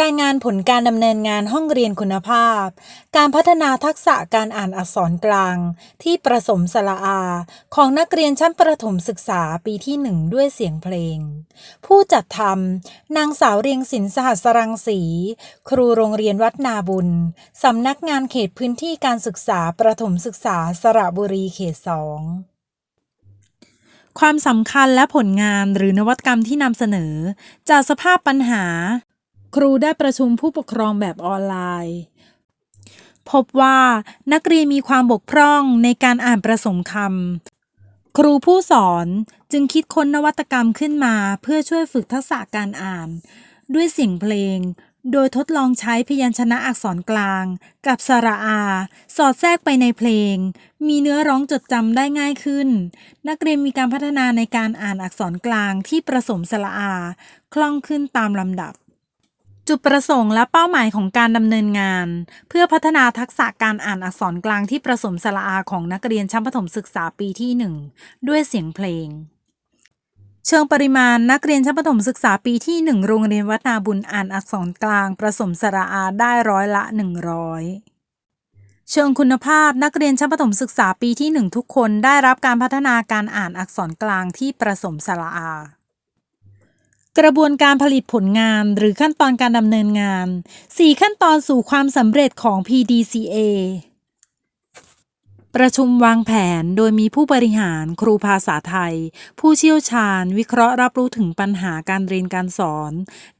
รายงานผลการดำเนินงานห้องเรียนคุณภาพ การพัฒนาทักษะการอ่านอักษรกลาง ที่ประสมสระอา ของนักเรียนชั้นประถมศึกษาปีที่หนึ่งด้วยเสียงเพลง ผู้จัดทำนางสาวเรียงศิลสหัสรังสี ครูโรงเรียนวัดนาบุญ สำนักงานเขตพื้นที่การศึกษาประถมศึกษาสระบุรีเขตสองความสำคัญและผลงานหรือนวัตกรรมที่นำเสนอ จากสภาพปัญหา ครูได้ประชุมผู้ปกครองแบบออนไลน์ พบว่านักเรียนมีความบกพร่องในการอ่านประสมคำครูผู้สอนจึงคิดค้นนวัตกรรมขึ้นมาเพื่อช่วยฝึกทักษะการอ่าน ด้วยเสียงเพลง โดยทดลองใช้พยัญชนะอักษรกลาง กับสระอา สอดแทรกไปในเพลง มีเนื้อร้องจดจำได้ง่ายขึ้น นักเรียนมีการพัฒนาในการอ่านอักษรกลางที่ผสมสระอา คล่องขึ้นตามลำดับ จุดประสงค์และเป้าหมายของการดำเนินงาน เพื่อพัฒนาทักษะการอ่านอักษรกลางที่ผสมสระอาของนักเรียนชั้นประถมศึกษาปีที่ 1 ด้วยเสียงเพลง เชิงปริมาณนักเรียนชั้นประถมศึกษาปีที่ 1 โรงเรียนวัดนาบุญอ่านอักษรกลางผสมสระอาได้ร้อยละ 100เชิงคุณภาพนักเรียนชั้นประถมศึกษาปีที่ 1 ทุกคนได้รับการพัฒนาการอ่านอักษรกลางที่ผสมสระอา กระบวนการผลิตผลงานหรือขั้นตอนการดำเนินงาน 4 ขั้นตอนสู่ความสำเร็จของ PDCA ประชุมวางแผนโดยมีผู้บริหารครูภาษาไทย ผู้เชี่ยวชาญ วิเคราะห์รับรู้ถึงปัญหาการเรียนการสอน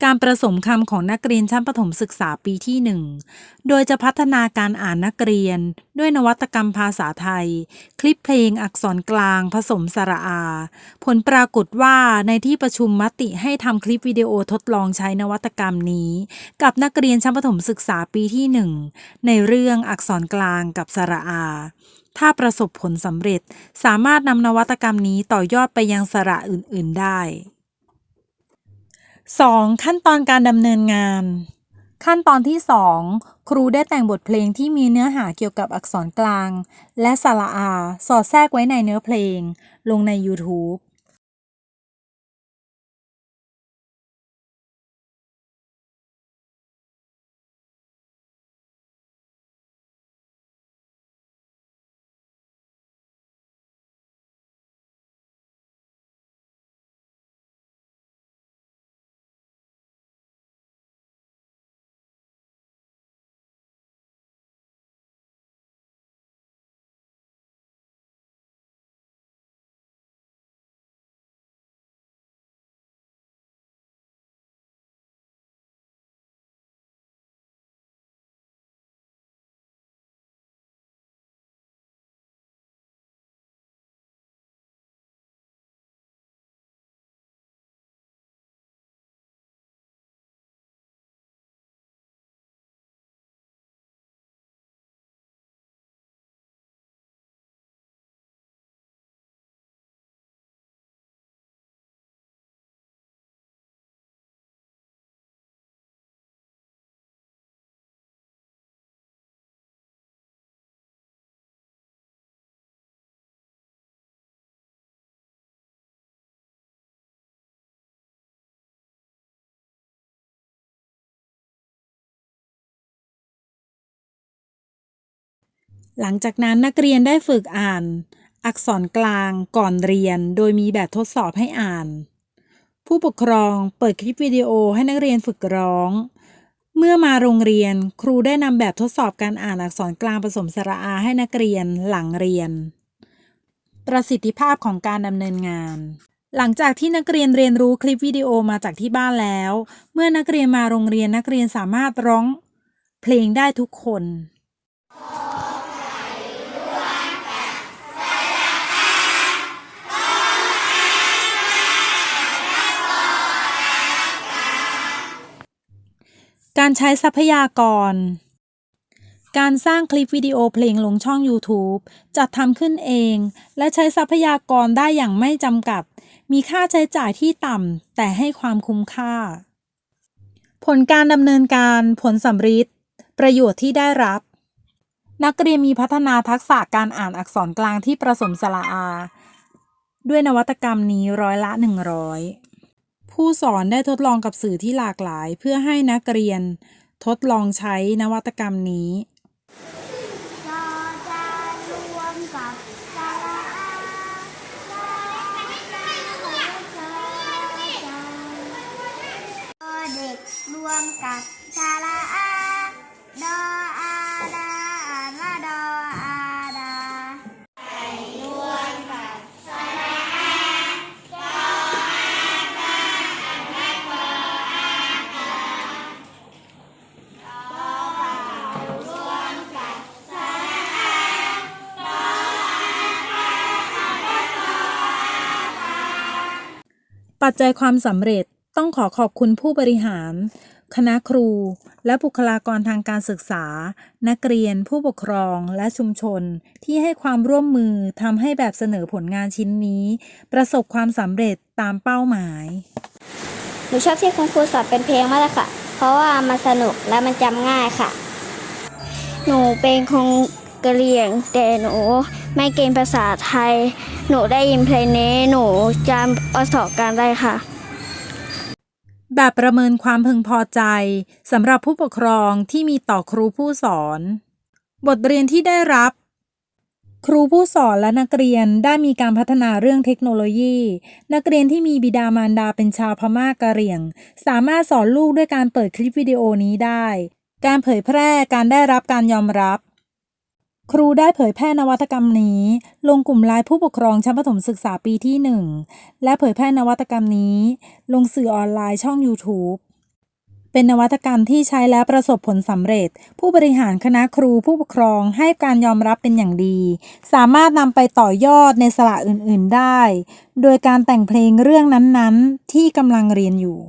การประสมคำของนักเรียนชั้นประถมศึกษาปีที่ 1 โดยจะพัฒนาการอ่านนักเรียน ด้วยนวัตกรรมภาษาไทย คลิปเพลงอักษรกลาง ผสมสระอา ผลปรากฏว่าในที่ประชุมมติให้ทำคลิปวิดีโอทดลองใช้นวัตกรรมนี้ กับนักเรียนชั้นประถมศึกษาปีที่ 1 ในเรื่องอักษรกลางกับสระอา ถ้าประสบผลสำเร็จ สามารถนำนวัตกรรมนี้ต่อยอดไปยังสระอื่น ๆได้ 2. ขั้นตอนการดำเนินงาน ขั้นตอนที่ 2 ครูได้แต่งบทเพลงที่มีเนื้อหาเกี่ยวกับอักษรกลาง และสระอา สอดแทรกไว้ในเนื้อเพลง ลงใน YouTube หลังจากนั้นนักเรียนได้ฝึกอ่าน อักษรกลางก่อนเรียน โดยมีแบบทดสอบให้อ่าน ผู้ปกครองเปิดคลิปวิดีโอให้นักเรียนฝึกร้อง เมื่อมาโรงเรียนครูได้นำแบบทดสอบการอ่านอักษรกลางผสมสระอาให้นักเรียนหลังเรียน ประสิทธิภาพของการดำเนินงานหลังจากที่นักเรียนเรียนรู้คลิปวิดีโอมาจากที่บ้านแล้ว เมื่อนักเรียนมาโรงเรียนนักเรียนสามารถร้องเพลงได้ทุกคน การใช้ทรัพยากร การสร้างคลิปวิดีโอเพลงลงช่อง YouTube จัดทำขึ้นเอง และใช้ทรัพยากรได้อย่างไม่จำกัด มีค่าใช้จ่ายที่ต่ำแต่ให้ความคุ้มค่า ผลการดำเนินการผลสำฤทธิ์ประโยชน์ที่ได้รับ นักเรียนมีพัฒนาทักษะการอ่านอักษรกลางที่ผสมสระอา ด้วยนวัตกรรมนี้ร้อยละ 100 ผู้สอนได้ทดลองกับสื่อที่หลากหลาย เพื่อให้นักเรียน ทดลองใช้นวัตกรรมนี้จอจานรวมกับ ปัจจัยความสำเร็จต้องขอขอบคุณผู้บริหาร คณะครู และบุคลากรทางการศึกษา นักเรียน ผู้ปกครองและชุมชน ที่ให้ความร่วมมือทำให้แบบเสนอผลงานชิ้นนี้ ประสบความสำเร็จตามเป้าหมาย หนูชอบที่คุณครูสอนเป็นเพลงมากเลยค่ะ เพราะว่ามันสนุกและมันจำง่ายค่ะ หนูเป็นคงกะเหรี่ยงแต่หนู ไม่เก่งภาษาไทย หนูได้ยินเพลงนี้หนูจำอสอการได้ค่ะ แบบประเมินความพึงพอใจสำหรับผู้ปกครองที่มีต่อครูผู้สอน บทเรียนที่ได้รับ ครูผู้สอนและนักเรียนได้มีการพัฒนาเรื่องเทคโนโลยี นักเรียนที่มีบิดามารดาเป็นชาวพม่ากะเหรี่ยง สามารถสอนลูกด้วยการเปิดคลิปวิดีโอนี้ได้ การเผยแพร่การได้รับการยอมรับ ครูได้เผยแพร่นวัตกรรมนี้ ลงกลุ่มไลน์ผู้ปกครองชั้นประถมศึกษาปีที่ 1 และเผยแพร่นวัตกรรมนี้ ลงสื่อออนไลน์ช่อง YouTube เป็นนวัตกรรมที่ใช้แล้วประสบผลสำเร็จ ผู้บริหารคณะครูผู้ปกครองให้การยอมรับเป็นอย่างดี สามารถนำไปต่อยอดในสระอื่น ๆได้ โดยการแต่งเพลงเรื่องนั้น ๆ ที่กำลังเรียนอยู่